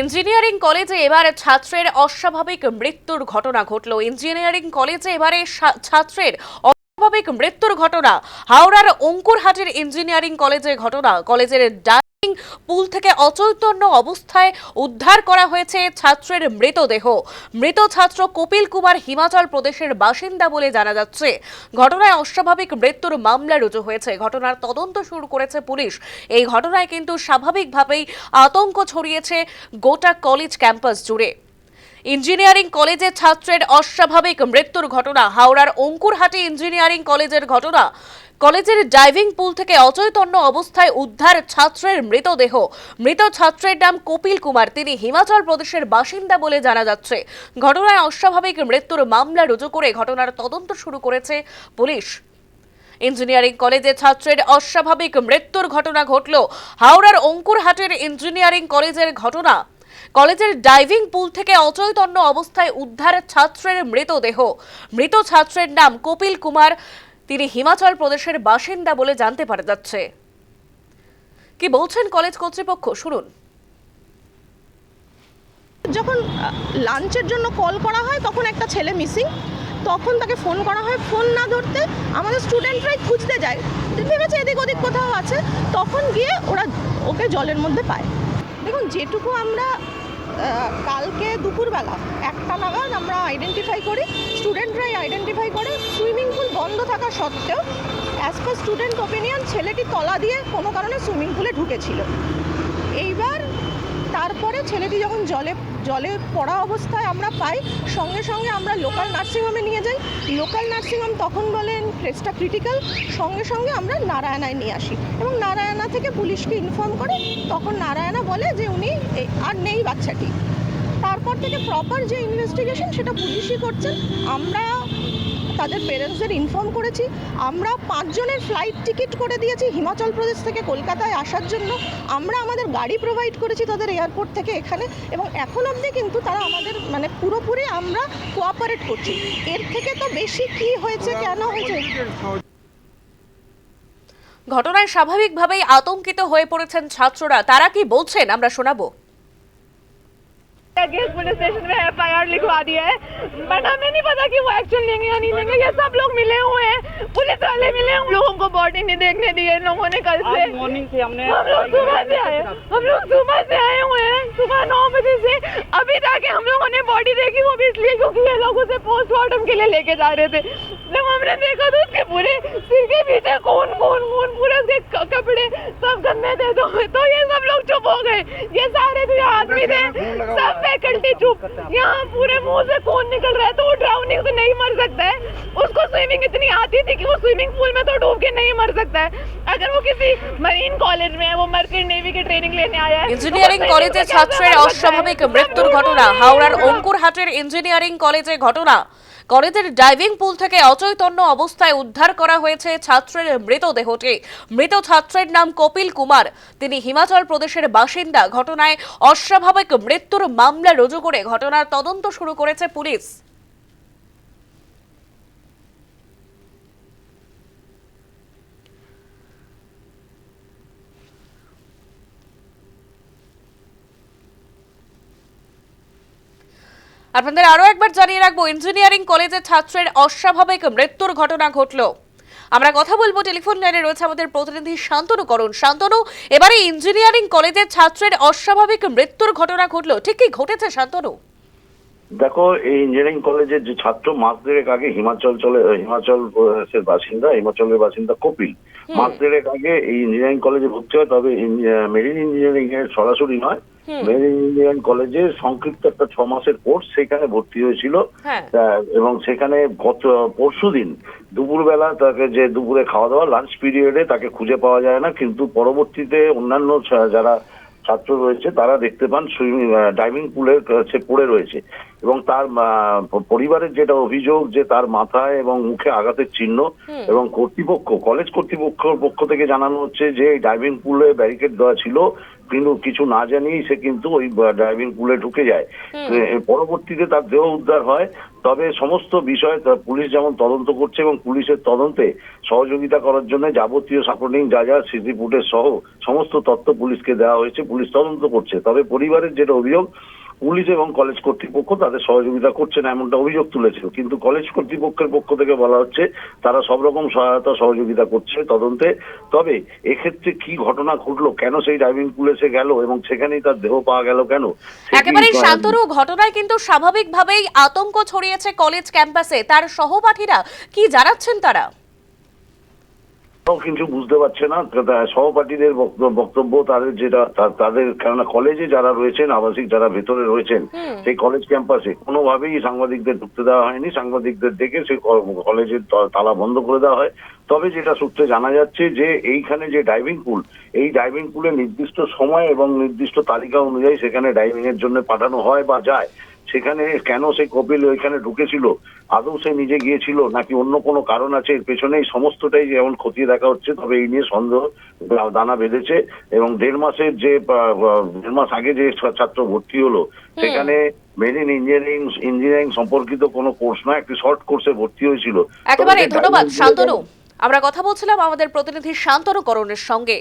Engineering কলেজে এবার ছাত্রের অস্বাভাবিক মৃত্যুর ঘটনা ঘটল। ইঞ্জিনিয়ারিং কলেজে এবারে ছাত্রের অস্বাভাবিক মৃত্যুর ঘটনা। হাওড়ার অঙ্কুরহাটের ইঞ্জিনিয়ারিং কলেজের ঘটনা। কলেজের পুল থেকে অচৈতন্য অবস্থায় উদ্ধার করা হয়েছে ছাত্রের মৃতদেহ। মৃত ছাত্র কপিল কুমার হিমাচল প্রদেশের বাসিন্দা বলে জানা যাচ্ছে। ঘটনায় অস্বাভাবিক মৃত্যুর মামলা রুজু হয়েছে। ঘটনার তদন্ত শুরু করেছে পুলিশ। এই ঘটনায় কিন্তু স্বাভাবিকভাবেই আতঙ্ক ছড়িয়েছে গোটা কলেজ ক্যাম্পাস জুড়ে। ইঞ্জিনিয়ারিং কলেজে ছাত্রের অস্বাভাবিক মৃত্যুর ঘটনা। হাওড়ার অঙ্কুরহাটি ইঞ্জিনিয়ারিং কলেজের ঘটনা। কলেজের ডাইভিং পুল থেকে অচৈতন্য অবস্থায় উদ্ধার ছাত্রের মৃতদেহ। মৃত ছাত্রের নাম কপিল কুমার। তিনি হিমাচল প্রদেশের বাসিন্দা বলে জানা যাচ্ছে। ঘটনায় অস্বাভাবিক মৃত্যুর মামলা রুজু করে ঘটনার তদন্ত শুরু করেছে পুলিশ। ইঞ্জিনিয়ারিং কলেজে ছাত্রের অস্বাভাবিক মৃত্যুর ঘটনা ঘটল হাওড়ার অঙ্কুরহাটের ইঞ্জিনিয়ারিং কলেজের ঘটনা। কলেজের ডাইভিং পুল থেকে অচৈতন্য অবস্থায় উদ্ধার ছাত্রের মৃতদেহ। মৃত ছাত্রের নাম কপিল কুমার। তিনি হিমাচল প্রদেশের বাসিন্দা বলে জানতে পারা যাচ্ছে। কি বলছেন কলেজ কর্তৃপক্ষ? শুনুন। যখন লাঞ্চের জন্য কল করা হয়, তখন একটা ছেলে মিসিং। তখন তাকে ফোন করা হয়। ফোন না ধরতে আমাদের স্টুডেন্টরাই খুঁজতে যায়। ভেবেছে এদিক ওদিক কোথাও আছে। তখন গিয়ে ওরা ওকে জলের মধ্যে পায়। দেখুন, যেটুকু আমরা কালকে দুপুরবেলা একটা নাগাদ আমরা আইডেন্টিফাই করি স্টুডেন্টরাই আইডেন্টিফাই করে সুইমিং পুল বন্ধ থাকা সত্ত্বেও অ্যাজ পার স্টুডেন্ট ওপিনিয়ন ছেলেটি তলা দিয়ে কোনো কারণে সুইমিং পুলে ঢুকেছিল। এইবার তারপরে ছেলেটি যখন জলে জলে পড়া অবস্থায় আমরা পাই, সঙ্গে সঙ্গে আমরা লোকাল নার্সিংহোমে নিয়ে যাই। লোকাল নার্সিংহোম তখন বলেন কেসটা ক্রিটিক্যাল সঙ্গে সঙ্গে আমরা নারায়ণায় নিয়ে আসি। এবং নারায়ণা থেকে পুলিশকে ইনফর্ম করে, তখন নারায়ণা বলে যে উনি আর নেই বাচ্চাটি। তারপর থেকে প্রপার যে ইনভেস্টিগেশন সেটা পুলিশই করছেন। আমরা তাদের পেরেন্টসদের ইনফর্ম করেছি। আমরা পাঁচজনের ফ্লাইট টিকিট করে দিয়েছি হিমাচল প্রদেশ থেকে কলকাতায় আসার জন্য। আমরা আমাদের গাড়ি প্রোভাইড করেছি তাদের এয়ারপোর্ট থেকে এখানে এবং এখন অবধি কিন্তু তারা আমাদের মানে পুরোপুরি আমরা কোঅপারেট করছি। এর থেকে তো বেশি কি হয়েছে, কেন হয়েছে? ঘটনায় স্বাভাবিকভাবেই আতঙ্কিত হয়ে পড়েছেন ছাত্ররা। তারা কি বলছেন? আমরা শোনাবো। गेस पुलिस स्टेशन में एफ़ आई आर लिखवा दिया है। बट हमें नहीं पता कि वो एक्शन लेंगे या नहीं लेंगे। ये सब लोग मिले हुए हैं। पुलिस वाले मिले हैं, हम लोगों को बॉडी नहीं देखने दी है इन लोगों ने कल से। मॉर्निंग से हमने हम लोग सुबह से आए। हम लोग सुबह से आए हुए हैं। सुबह नौ बजे से। अभी तक हम लोगों ने बॉडी देखी वो भी इसलिए क्योंकि ये लोग उसे पोस्टमार्टम के लिए लेके जा रहे थे। जब हमने देखा तो उसके पूरे सिर के पीछे खून खून खून पूरे उसके क- कपड़े सब गंदे थे तो, तो ये सब लोग चुप हो गए ये सारे जो यहाँ आदमी थे सब फैकल्टी चुप यहाँ पूरे मुंह से खून निकल रहा है तो वो ड्राउनिंग से नहीं मर सकता है उसको स्विमिंग इतनी आती थी कि वो स्विमिंग पूल में तो डूब के नहीं मर सकता है अगर वो किसी मरीन कॉलेज में है वो मर्चेंट नेवी की ट्रेनिंग लेने आया है ইঞ্জিনিয়ারিং तो वो কলেজে swimming को ছাত্রের कैसे मर सकता है? অস্বাভাবিক सब মৃত্যুর लोग ঘটনা बोल रहे हैं, হাওড়ার हाँ। অঙ্কুরহাটের ইঞ্জিনিয়ারিং কলেজে ঘটনা কলেজের ডাইভিং পুল থেকে অচৈতন্য অবস্থায় উদ্ধার করা হয়েছে ছাত্রের মৃতদেহটি। মৃত ছাত্রের নাম কপিল কুমার। তিনি হিমাচল প্রদেশের বাসিন্দা। ঘটনায় অস্বাভাবিক মৃত্যুর মামলা রুজু করে ঘটনার তদন্ত শুরু করেছে পুলিশ। আপনাদের আরও একবার জানিয়ে রাখব ইঞ্জিনিয়ারিং কলেজে ছাত্রের অস্বাভাবিক মৃত্যুর ঘটনা ঘটলো। আমরা কথা বলব টেলিফোন লাইনে রয়েছে আমাদের প্রতিনিধি শান্তনু করণ। শান্তনু এবারে ইঞ্জিনিয়ারিং কলেজের ছাত্রের অস্বাভাবিক মৃত্যুর ঘটনা ঘটলো। ঠিক কি ঘটেছে শান্তনু? দেখো এই ইঞ্জিনিয়ারিং কলেজের যে ছাত্র মাস দেড়েক আগে হিমাচল চলে হিমাচল প্রদেশের বাসিন্দা হিমাচলের বাসিন্দা কপিল। মাস দেড়েক আগে এই ইঞ্জিনিয়ারিং কলেজে ভর্তি হয় তবে মেরিন ইঞ্জিনিয়ারিং এর সরাসরি নয়। কলেজে সংক্ষিপ্ত একটা ছ মাসের কোর্স সেখানে ভর্তি হয়েছিল। হ্যাঁ। এবং সেখানে গত পরশু দিন দুপুরবেলা তাকে যে দুপুরে খাওয়া দাওয়া লাঞ্চ পিরিয়ডে তাকে খুঁজে পাওয়া যায় না কিন্তু পরবর্তীতে অন্যান্য যারা ছাত্র রয়েছে তারা দেখতে পান সুইমিং ডাইভিং পুলের কাছে পড়ে রয়েছে। এবং তার পরিবারের যেটা অভিযোগ যে তার মাথায় এবং মুখে আঘাতের চিহ্ন এবং কর্তৃপক্ষ কলেজ কর্তৃপক্ষের পক্ষ থেকে জানানো হচ্ছে যে ডাইভিং পুলে ব্যারিকেড দেওয়া ছিল। কিন্তু কিছু না জানিয়েই সে কিন্তু ওই ড্রাইভিং পুলে ঢুকে যায়। পরবর্তীতে তার দেহ উদ্ধার হয়। তবে সমস্ত বিষয় পুলিশ যেমন তদন্ত করছে এবং পুলিশের তদন্তে সহযোগিতা করার জন্য যাবতীয় সাপোর্টিং যা যা সিসি ফুটেজ সহ সমস্ত তথ্য পুলিশকে দেওয়া হয়েছে পুলিশ তদন্ত করছে। তবে পরিবারের যেটা অভিযোগ পুলিশ এবং কলেজ কর্তৃপক্ষ তাদের সহযোগিতা করছে না এমনটা অভিযোগ তুলেছিল। কিন্তু কলেজ কর্তৃপক্ষের পক্ষ থেকে বলা হচ্ছে তারা সব রকম সহায়তা সহযোগিতা করছে তদন্তে। তবে এক্ষেত্রে কি ঘটনা ঘটলো কেন সেই ড্রাইভিং পুলে সে গেল এবং সেখানেই তার দেহ পাওয়া গেল কেন একেবারেই আহ, ঘটনায় কিন্তু স্বাভাবিকভাবেই আতঙ্ক ছড়িয়েছে কলেজ ক্যাম্পাসে। তার সহপাঠীরা কি জানাচ্ছেন তারা? কিছু বুঝতে পারছে না। সহপাঠীদের বক্তব্য তাদের যেটা তাদের কেননা কলেজে যারা রয়েছেন আবাসিক যারা ভেতরে রয়েছেন সেই কলেজ ক্যাম্পাসে কোনোভাবেই সাংবাদিকদের ঢুকতে দেওয়া হয়নি। সাংবাদিকদের ডেকে সেই কলেজের তালা বন্ধ করে দেওয়া হয়। তবে যেটা সূত্রে জানা যাচ্ছে যে এইখানে যে ডাইভিং পুল এই ড্রাইভিং পুলে নির্দিষ্ট সময় এবং নির্দিষ্ট তালিকা অনুযায়ী সেখানে ডাইভিং এর জন্য পাঠানো হয় বা যায়। সেখানে কেন সেই কপিল ওইখানে ঢুকেছিল? আদৌ সে নিজে গিয়েছিল? নাকি অন্য কোনো কারণ আছে? এর পেছনেই সমস্তটাই যেমন খতিয়ে দেখা হচ্ছে তবে এই নিয়ে সন্দেহ দানা বেঁধেছে। এবং দেড় মাসের যে দেড় মাস আগে যে ছাত্র ভর্তি হলো সেখানে মেরিন ইঞ্জিনিয়ারিং ইঞ্জিনিয়ারিং সম্পর্কিত কোনো কোর্স নয় একটি শর্ট কোর্সে ভর্তি হয়েছিল। একেবারে ধন্যবাদ শান্তনু। আমরা কথা বলছিলাম আমাদের প্রতিনিধি শান্তনু করণের সঙ্গে।